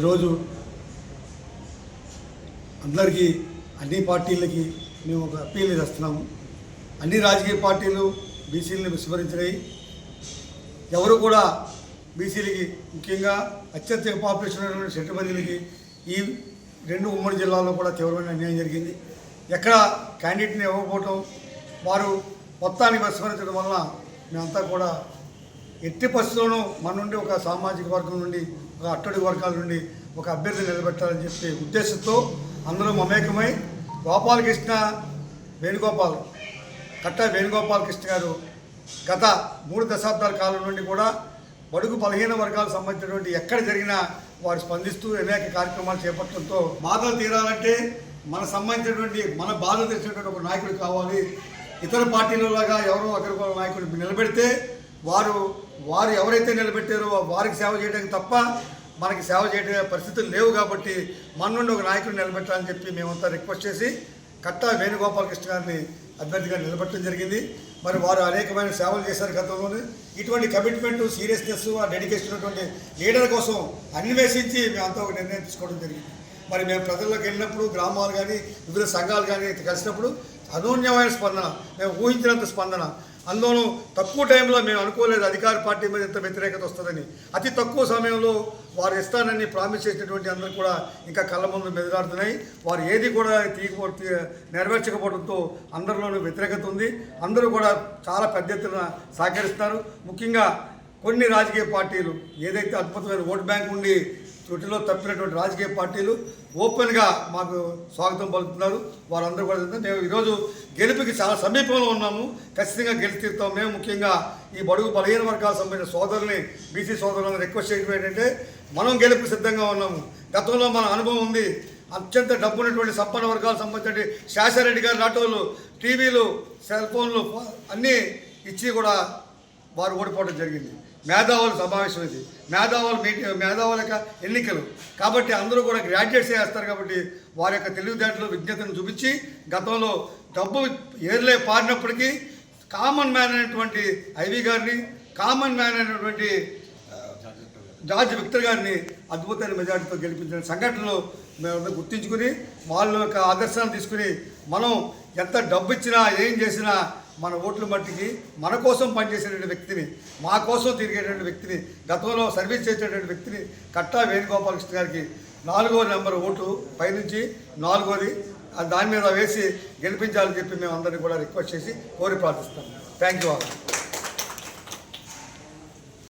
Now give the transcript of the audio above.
ఈరోజు అందరికీ అన్ని పార్టీలకి మేము ఒక అప్పీల్ చేస్తున్నాము. అన్ని రాజకీయ పార్టీలు బీసీలను విస్మరించినాయి ఎవరు కూడా బీసీలకి ముఖ్యంగా అత్యధిక పాపులేషన్ ఉన్నటువంటి సెంట్రమందిలకి ఈ రెండు ఉమ్మడి జిల్లాల్లో కూడా తీవ్రమైన అన్యాయం జరిగింది. ఎక్కడ క్యాండిడేట్ని ఇవ్వకపోవటం వారు మొత్తాన్ని విస్మరించడం వలన మేమంతా కూడా ఎట్టి పరిస్థితుల్లోనూ మన నుండి ఒక సామాజిక వర్గం నుండి ఒక అట్టడి వర్గాల నుండి ఒక అభ్యర్థి నిలబెట్టాలని చెప్పి ఉద్దేశంతో అందరూ మమేకమై గోపాలకృష్ణ వేణుగోపాల్ కట్ట వేణుగోపాల్ కృష్ణ గారు గత మూడు దశాబ్దాల కాలం నుండి కూడా బడుగు బలహీన వర్గాలకు సంబంధించినటువంటి ఎక్కడ జరిగినా వారు స్పందిస్తూ అనేక కార్యక్రమాలు చేపట్టడంతో బాధలు తీరాలంటే మన సంబంధించినటువంటి మన బాధలు తెలిసినటువంటి ఒక నాయకుడు కావాలి. ఇతర పార్టీలలాగా ఎవరో ఒకరికొక నాయకుడు నిలబెడితే వారు వారు ఎవరైతే నిలబెట్టారో వారికి సేవ చేయడానికి తప్ప మనకి సేవ చేయడం పరిస్థితులు లేవు కాబట్టి మన నుండి ఒక నాయకుడిని నిలబెట్టాలని చెప్పి మేమంతా రిక్వెస్ట్ చేసి కట్టా వేణుగోపాలకృష్ణ గారిని అభ్యర్థిగా నిలబెట్టడం జరిగింది. మరి వారు అనేకమైన సేవలు చేశారు గతంలోనే. ఇటువంటి కమిట్మెంట్ సీరియస్నెస్ ఆ డెడికేషన్ ఉన్నటువంటి లీడర్ కోసం అన్వేషించి మేమంతా ఒక నిర్ణయం తీసుకోవడం జరిగింది. మరి మేము ప్రజల్లోకి వెళ్ళినప్పుడు గ్రామాలు కానీ వివిధ సంఘాలు కానీ కలిసినప్పుడు అనూన్యమైన స్పందన మేము ఊహించినంత స్పందన అందులోనూ తక్కువ టైంలో మేము అనుకోలేదు అధికార పార్టీ మీద ఇంత వ్యతిరేకత వస్తుందని. అతి తక్కువ సమయంలో వారు ఇస్తానని ప్రామిస్ చేసినటువంటి అందరూ కూడా ఇంకా కళ్ళ ముందు మెదలాడుతున్నాయి. వారు ఏది కూడా తీయకపో నెరవేర్చకపోవడంతో అందరిలోనూ వ్యతిరేకత ఉంది. అందరూ కూడా చాలా పెద్ద ఎత్తున సహకరిస్తున్నారు. ముఖ్యంగా కొన్ని రాజకీయ పార్టీలు ఏదైతే అద్భుతమైన ఓటు బ్యాంక్ ఉండి త్రుటిలో తప్పినటువంటి రాజకీయ పార్టీలు ఓపెన్గా మాకు స్వాగతం పలుకుతున్నారు. వారందరూ కూడా మేము ఈరోజు గెలుపుకి చాలా సమీపంలో ఉన్నాము. ఖచ్చితంగా గెలిచి మేము ముఖ్యంగా ఈ బడుగు బలహీన వర్గాలకు సంబంధించిన సోదరుని బీసీ సోదరులను రిక్వెస్ట్ చేయడం ఏంటంటే మనం గెలుపుకి సిద్ధంగా ఉన్నాము. గతంలో మన అనుభవం ఉంది. అత్యంత డబ్బు ఉన్నటువంటి సంపన్న వర్గాలకు సంబంధించిన శాసారెడ్డి గారి నాటోలు టీవీలు సెల్ ఫోన్లు అన్నీ ఇచ్చి కూడా వారు ఓడిపోవడం జరిగింది. మేధావుల సమావేశం ఇది. మేధావుల మీటి మేధావుల యొక్క ఎన్నికలు. కాబట్టి అందరూ కూడా గ్రాడ్యుయేట్స్ చేస్తారు కాబట్టి వారి యొక్క తెలివితేటలు విజ్ఞతను చూపించి గతంలో డబ్బు ఏర్లే పారినప్పటికీ కామన్ మ్యాన్ అయినటువంటి ఐవి గారిని కామన్ మ్యాన్ అయినటువంటి జార్జ్ విక్టర్ గారిని అద్భుతమైన మెజార్టీతో గెలిపించిన సంఘటనలు మేము గుర్తించుకుని వాళ్ళ యొక్క ఆదర్శాలు తీసుకుని మనం ఎంత డబ్బు ఇచ్చినా ఏం చేసినా మన ఓట్లు మట్టికి మన కోసం పనిచేసేటువంటి వ్యక్తిని మా కోసం తిరిగేటువంటి వ్యక్తిని గతంలో సర్వీస్ చేసేటువంటి వ్యక్తిని కట్టా వేణుగోపాలకృష్ణ గారికి నాలుగో నెంబర్ ఓటు పైనుంచి నాలుగోది దాని మీద వేసి గెలిపించాలని చెప్పి మేము అందరినీ కూడా రిక్వెస్ట్ చేసి కోరి ప్రార్థిస్తాం థ్యాంక్ యూ ఆల్